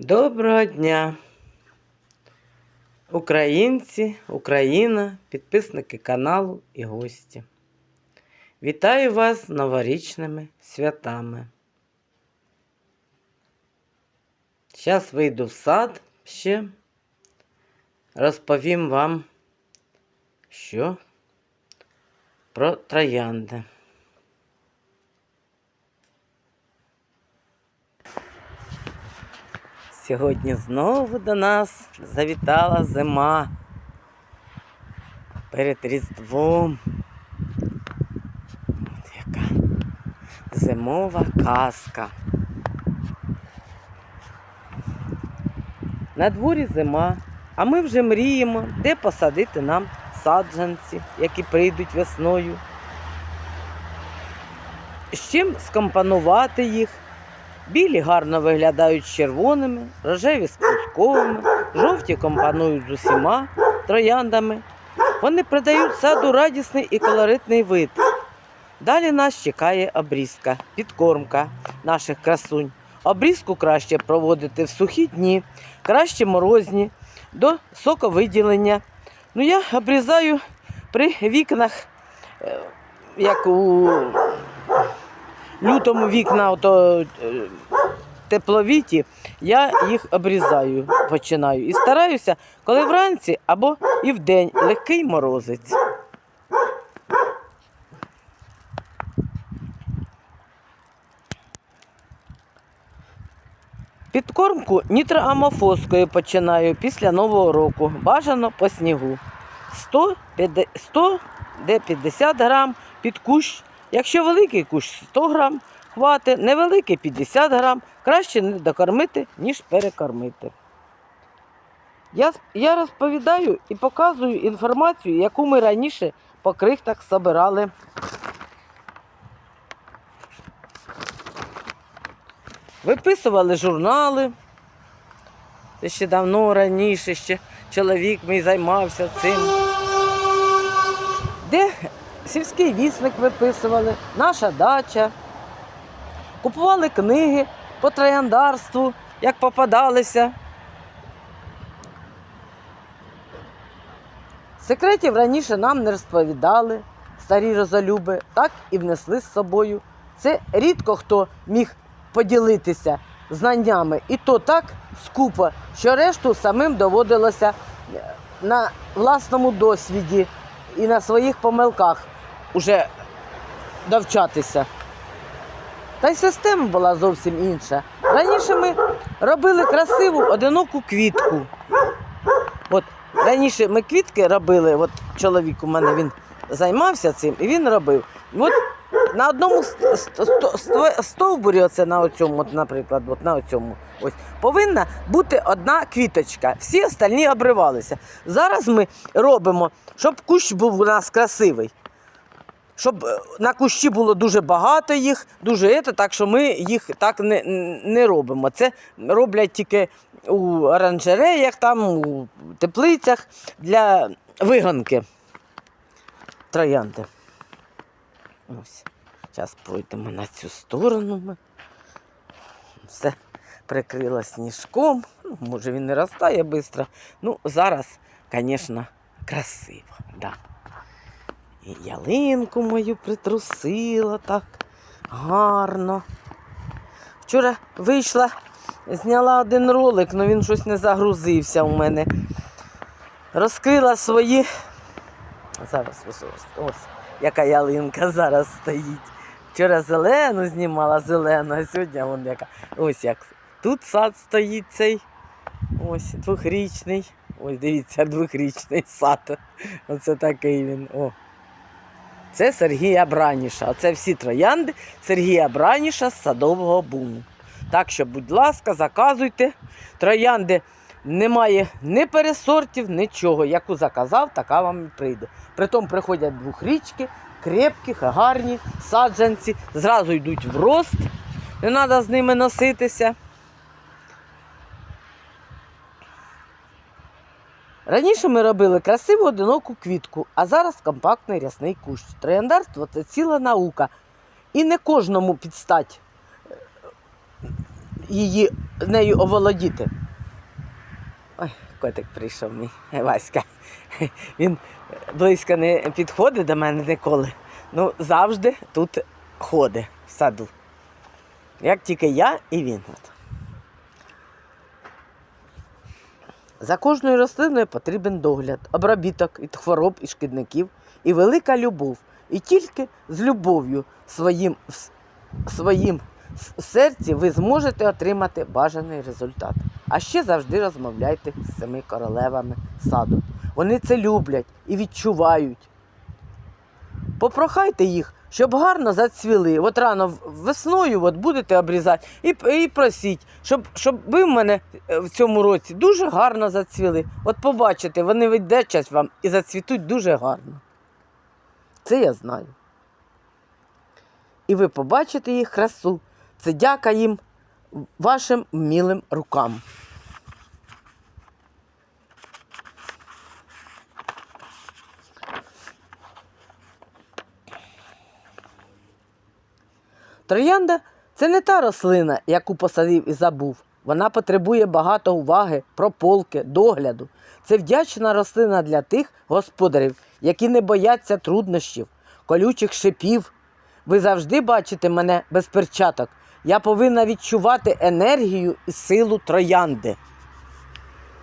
Доброго дня, українці, Україна, підписники каналу і гості. Вітаю вас з новорічними святами. Зараз вийду в сад ще, розповім вам, що про троянди. Сьогодні знову до нас завітала зима перед Різдвом. От яка зимова казка. На дворі зима, а ми вже мріємо, де посадити нам саджанці, які прийдуть весною. З чим скомпонувати їх. Білі гарно виглядають з червоними, рожеві з пусковими, жовті компонують з усіма трояндами. Вони придають саду радісний і колоритний вид. Далі нас чекає обрізка, підкормка наших красунь. Обрізку краще проводити в сухі дні, краще морозні, до соковиділення. Ну, я обрізаю при вікнах, е, як у лютому вікна ото, е, тепловіті, я їх обрізаю, починаю. І стараюся, коли вранці або і вдень легкий морозець. Підкормку нітроамофоскою починаю після Нового року. Бажано по снігу. 100, 100 де 50 грам під кущ. Якщо великий кущ 100 грам, хватить, невеликий 50 грам. Краще не докормити, ніж перекормити. Я, я розповідаю і показую інформацію, яку ми раніше по крихтах збирали. Виписували журнали. Це ще давно раніше, ще чоловік мій займався цим. Де сільський вісник виписували, наша дача. Купували книги по трояндарству, як попадалися. Секретів раніше нам не розповідали, старі розолюби, так і внесли з собою. Це рідко хто міг поділитися знаннями. І то так скупо, що решту самим доводилося на власному досвіді і на своїх помилках уже довчатися. Та й система була зовсім інша. Раніше ми робили красиву одиноку квітку. От раніше ми квітки робили, от чоловік у мене він займався цим і він робив. От на одному ст- ст- ст- ст- стовбурі, оце на оцьому, от, наприклад, от на оцьому, ось, повинна бути одна квіточка. Всі остальні обривалися. Зараз ми робимо, щоб кущ був у нас красивий. Щоб е, на кущі було дуже багато їх, дуже ето, так що ми їх так не, не робимо. Це роблять тільки у оранжереях, там, у теплицях для вигонки троянди. Зараз пройдемо на цю сторону. Все прикрила сніжком. Ну, може він не ростає швидко. Ну, зараз, звісно, красиво. Да. І ялинку мою притрусила так гарно. Вчора вийшла, зняла один ролик, але він щось не загрузився у мене. Розкрила свої. Зараз ось, ось яка ялинка зараз стоїть. Вчора зелену знімала зелену, а сьогодні вон яка. Ось як. Тут сад стоїть цей. Ось двохрічний. Ось дивіться, двохрічний сад. Оце такий він. О. Це Сергія Браніша. Оце всі троянди Сергія Браніша з садового буму. Так що, будь ласка, заказуйте. Троянди немає ні пересортів, нічого. Яку заказав, така вам і прийде. Притом приходять двохрічки, крепкі, гарні, саджанці, зразу йдуть в рост. Не треба з ними носитися. Раніше ми робили красиву одиноку квітку, а зараз компактний рясний кущ. Трояндарство це ціла наука. І не кожному підстать. її нею оволодіти. Ой, котик прийшов мій Васька. Він близько не підходить до мене ніколи. Ну, завжди тут ходить в саду. Як тільки я і він. От. За кожною рослиною потрібен догляд, обробіток від хвороб і шкідників і велика любов. І тільки з любов'ю своїм, своїм серці ви зможете отримати бажаний результат. А ще завжди розмовляйте з цими королевами саду. Вони це люблять і відчувають. Попрохайте їх, щоб гарно зацвіли. От рано весною от будете обрізати і, і просіть, щоб, щоб ви в мене е, в цьому році дуже гарно зацвіли. От побачите, вони віддячать вам і зацвітуть дуже гарно. Це я знаю. І ви побачите їх красу. Це дяка їм вашим вмілим рукам. Троянда це не та рослина, яку посадив і забув. Вона потребує багато уваги, прополки, догляду. Це вдячна рослина для тих господарів, які не бояться труднощів, колючих шипів. Ви завжди бачите мене без перчаток. Я повинна відчувати енергію і силу троянди.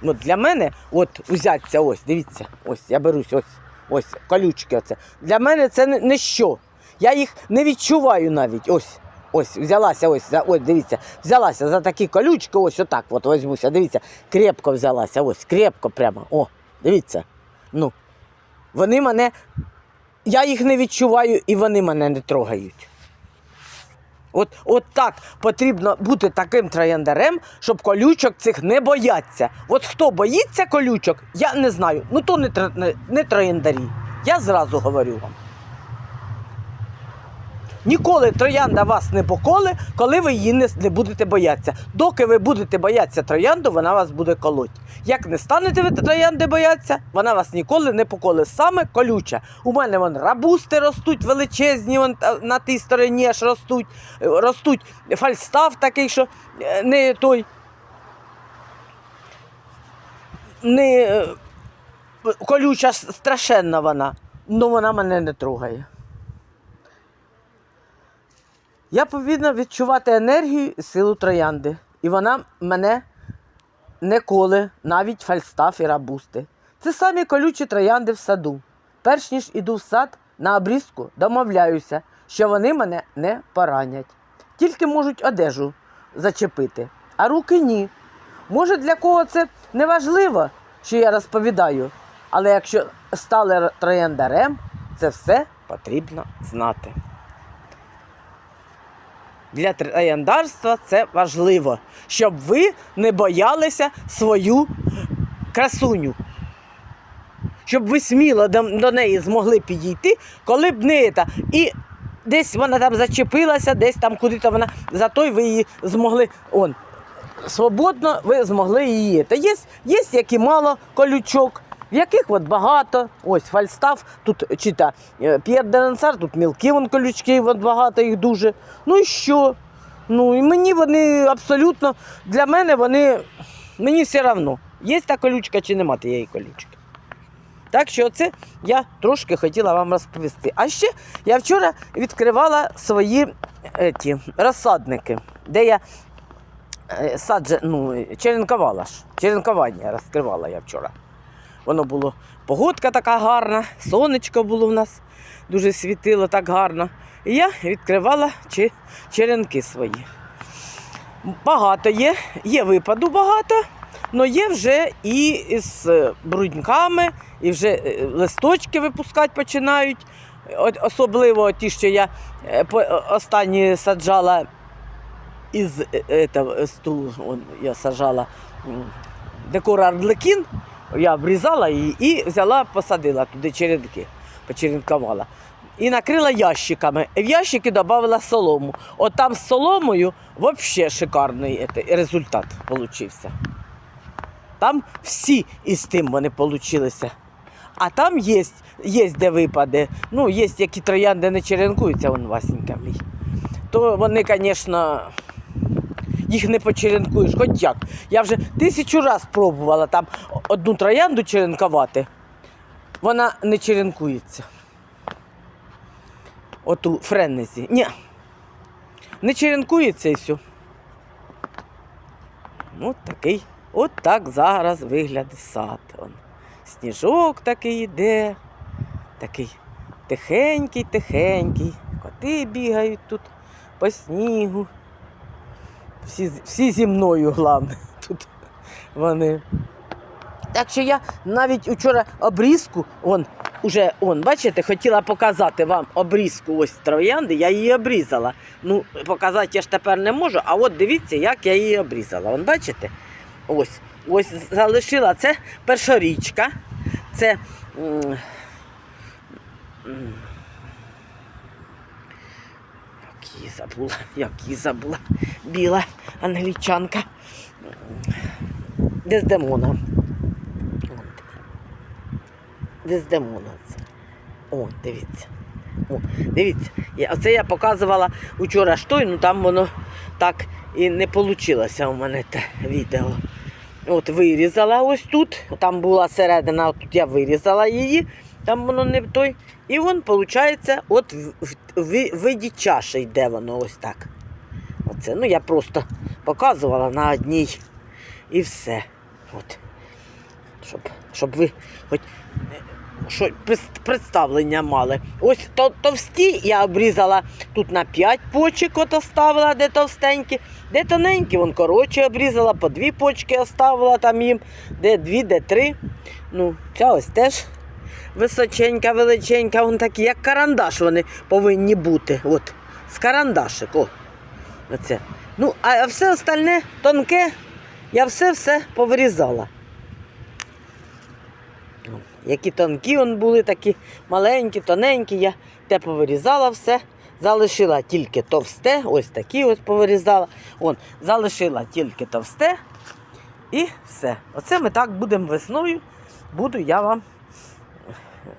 От для мене, от узяться ось, дивіться, ось я берусь, ось, ось, колючки. Оце. Для мене це не що. Я їх не відчуваю навіть. Ось. Ось, взялася, ось, за, ось, дивіться, взялася за такі колючки, ось отак от візьмуся. Дивіться, крепко взялася, ось, крепко прямо. О, дивіться. Ну, вони мене. Я їх не відчуваю і вони мене не трогають. От, так потрібно бути таким трояндарем, щоб колючок цих не бояться. От хто боїться колючок, я не знаю. Ну то не, не, не трояндарі. Я зразу говорю вам. Ніколи троянда вас не поколе, коли ви її не, не будете боятися. Доки ви будете боятися троянду, вона вас буде колоть. Як не станете ви троянди боятися, вона вас ніколи не поколе. Саме колюча. У мене вон рабусти ростуть величезні, вон на тій стороні аж ростуть. Е, Ростуть фальстав такий, що е, не той. Не е, колюча страшенна вона, але вона мене не трогає. Я повинна відчувати енергію і силу троянди. І вона мене не коле, навіть фальстаф і рабусти. Це самі колючі троянди в саду. Перш ніж іду в сад на обрізку, домовляюся, що вони мене не поранять. Тільки можуть одежу зачепити, а руки ні. Може, для кого це не важливо, що я розповідаю, але якщо стали трояндарем, це все потрібно знати. Для трояндарства це важливо, щоб ви не боялися свою красуню. Щоб ви сміло до, до неї змогли підійти, коли б не та. І десь вона там зачепилася, десь там куди-то вона, зато ви її змогли. Он, свободно ви змогли її. Та є, є які мало колючок, яких от багато. Ось фальстаф, тут чи е, П'єр Денансар, тут мілкі вон колючки, от багато їх дуже. Ну і що? Ну і мені вони абсолютно, для мене вони, мені все одно, є та колючка чи нема тієї колючки. Так що це я трошки хотіла вам розповісти. А ще я вчора відкривала свої еті, розсадники, де я е, садже, ну, черенкувала ж. Черенкування розкривала я вчора. Воно було погодка така гарна, сонечко було в нас, дуже світило так гарно. І я відкривала черенки свої. Багато є, є випаду багато, але є вже і з е, бруньками, і вже е, листочки випускати починають. Особливо ті, що я е, е, останні саджала із е, этого, ту, он, я саджала декор арлекін, я обрізала її і взяла, посадила туди черенки, почеренкувала. І накрила ящиками. В ящики додала солому. От там з соломою взагалі шикарний результат получився. Там всі із тим вони получилися. А там є, є де випаде. Ну, є які троянди не черенкуються, вон Васенька мій. То вони, звісно, їх не почеренкуєш, хоч як. Я вже тисячу раз пробувала там одну троянду черенкувати. Вона не черенкується. Оту френезі. Ні. Не черенкується і все. От такий, от так зараз виглядає сад. Он. Сніжок такий йде, такий тихенький, тихенький. Коти бігають тут по снігу. Всі, всі зі мною, головне, тут вони. Так що я навіть учора обрізку, он, уже, он, бачите, хотіла показати вам обрізку ось троянди, я її обрізала. Ну, показати я ж тепер не можу, а от дивіться, як я її обрізала. Вон, бачите? Ось, ось залишила це першорічка. Це. м, м, Як її забула, як її забула. Біла англічанка. Дездемона. От. Дездемона це. О, дивіться. О, дивіться. Я, оце я показувала вчора штой, ну там воно так і не вийшло у мене те відео. От вирізала ось тут, там була середина, от тут я вирізала її, там воно не той. І вон, виходить, от в, виді чаші йде воно ось так. Оце, ну я просто показувала на одній і все. От. Щоб, щоб ви хоч що, представлення мали. Ось то, товсті я обрізала тут на 5 почок от оставила, де товстенькі, де тоненькі, вон коротше обрізала, по дві почки оставила там їм, де дві, де три. Ну, ця ось теж височенька, величенька, вон такі, як карандаш вони повинні бути. От, з карандашик. О. Оце. Ну, а все остальне тонке, я все-все повирізала. Ну, Які тонкі он були, такі маленькі, тоненькі, я те повирізала все. Залишила тільки товсте, ось такі ось повирізала. Он, залишила тільки товсте і все. Оце ми так будемо весною. Буду я вам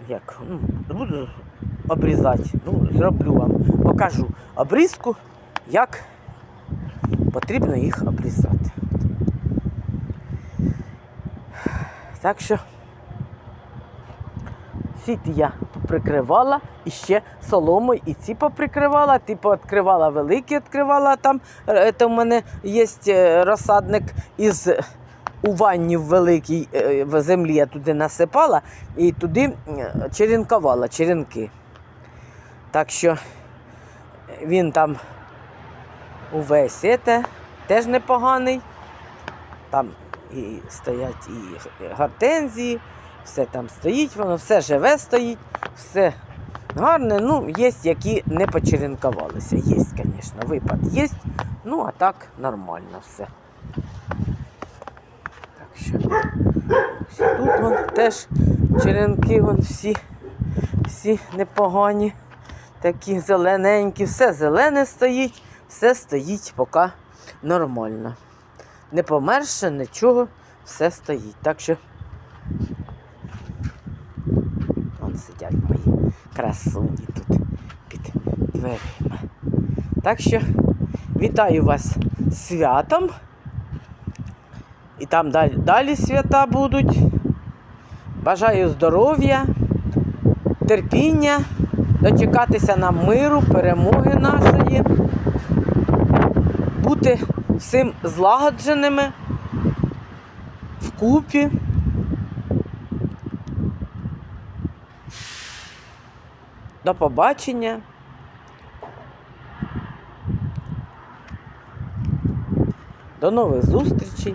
як, ну, буду обрізати. Ну, зроблю вам, покажу обрізку, як потрібно їх обрізати. Так що сіті я прикривала і ще соломою і ці поприкривала. Типу відкривала великі, відкривала там. Е, Це в мене є е, розсадник із у ванні в великій е, в землі я туди насипала і туди черенкувала черенки. Так що він там увесь це, теж непоганий. Там і стоять і гортензії, все там стоїть, воно все живе стоїть, все гарне. Ну, є, які не почеренкувалися. Є, звісно, випад є. Ну, а так нормально все. Що ось тут вон теж черенки вон всі, всі непогані, такі зелененькі, все зелене стоїть, все стоїть поки нормально. Не померше, нічого, все стоїть. Так що Вон сидять мої красуні тут під дверима. Так що вітаю вас святом. І там далі, далі свята будуть. Бажаю здоров'я, терпіння, дочекатися нам миру, перемоги нашої, бути всім злагодженими вкупі. До побачення. До нових зустрічей.